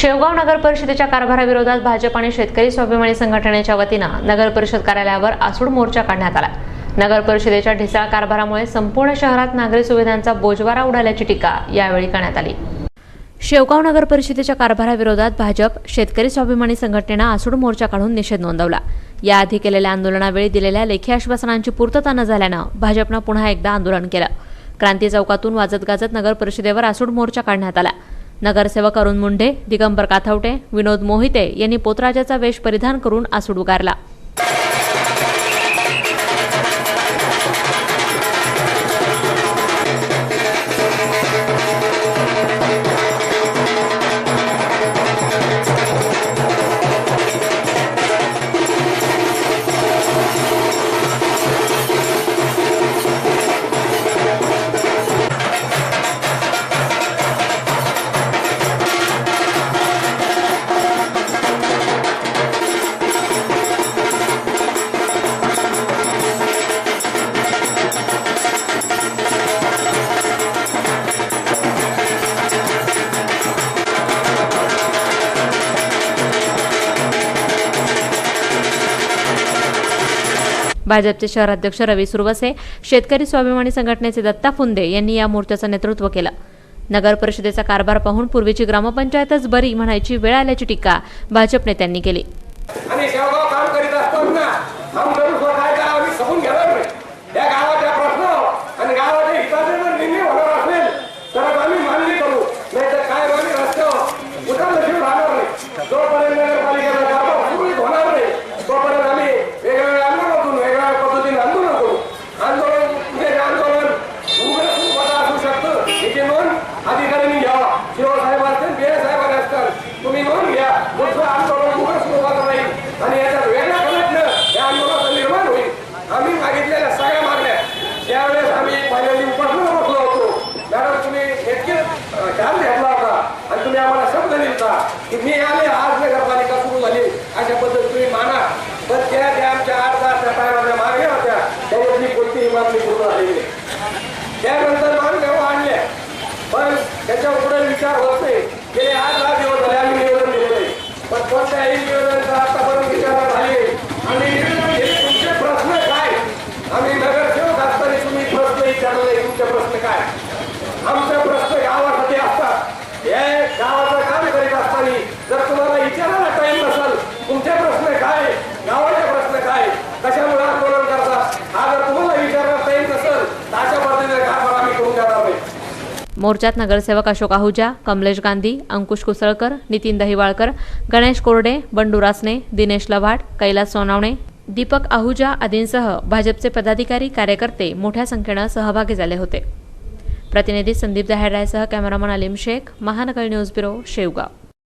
शेवगाव नगर परिषदेच्या कारभाराविरोधात भाजप आणि शेतकरी स्वाभिमानी संघटनेच्या वतीनं नगर परिषद कार्यालयावर आसूड मोर्चा काढण्यात आला. नगर परिषदेच्या ढिसाळ कारभारामुळे संपूर्ण शहरात नागरी सुविधांचा बोजवारा उडाल्याची टीका यावेळी करण्यात आली. शेवगाव नगर परिषदेच्या कारभाराविरोधात भाजप शेतकरी स्वाभिमानी संघटनेनं आसूड मोर्चा काढून निषेध नोंदवला. याआधी केलेल्या आंदोलनावेळी दिलेल्या लेखी आश्वासनांची पूर्तता न झाल्यानं भाजपनं पुन्हा एकदा आंदोलन केलं. क्रांती चौकातून वाजत गाजत नगर परिषदेवर आसूड मोर्चा काढण्यात आला. नगरसेवक अरुण मुंढे दिगंबर काथवटे विनोद मोहिते यांनी पोतराजाचा वेश परिधान करून आसूड उगारला. भाजपचे शहराध्यक्ष रवी सुरवसे शेतकरी स्वाभिमानी संघटनेचे दत्ता फुंदे यांनी या मोर्चाचं नेतृत्व केलं. नगर परिषदेचा कारभार पाहून पूर्वीची ग्रामपंचायतच बरी म्हणायची वेळ आल्याची टीका भाजप नेत्यांनी केली. घ्यावा शिवसाहेब असतील बी साहेब असतात तुम्ही म्हणून घ्या. दुसरं आंदोलन उग्र स्वरूपाचं नाही. आणि याच्यात वेगळं पद्धतीनं या आंदोलनाचं निर्माण होईल. आम्ही मागितलेल्या सगळ्या मागण्या. त्यावेळेस आम्ही पहिल्यांदा उपासून बसलो होतो. मॅडम तुम्ही इतके ध्यान घेतला होता. आणि तुम्ही आम्हाला शब्द दिलता की मी आले आज नगरपालिका सुरू झाली. अशा पद्धती तुम्ही माना. मोर्चात नगरसेवक अशोक आहुजा कमलेश गांधी अंकुश कुसळकर नितीन दहिवाळकर गणेश कोरडे बंडू रासने दिनेश लव्हाट कैलास सोनावणे दीपक आहुजा आदींसह भाजपचे पदाधिकारी कार्यकर्ते मोठ्या संख्येनं सहभागी झाले होते. प्रतिनिधी Sandeep दहाडायसह cameraman Aleem Shaikh Mahanagar news bureau Shevgaon.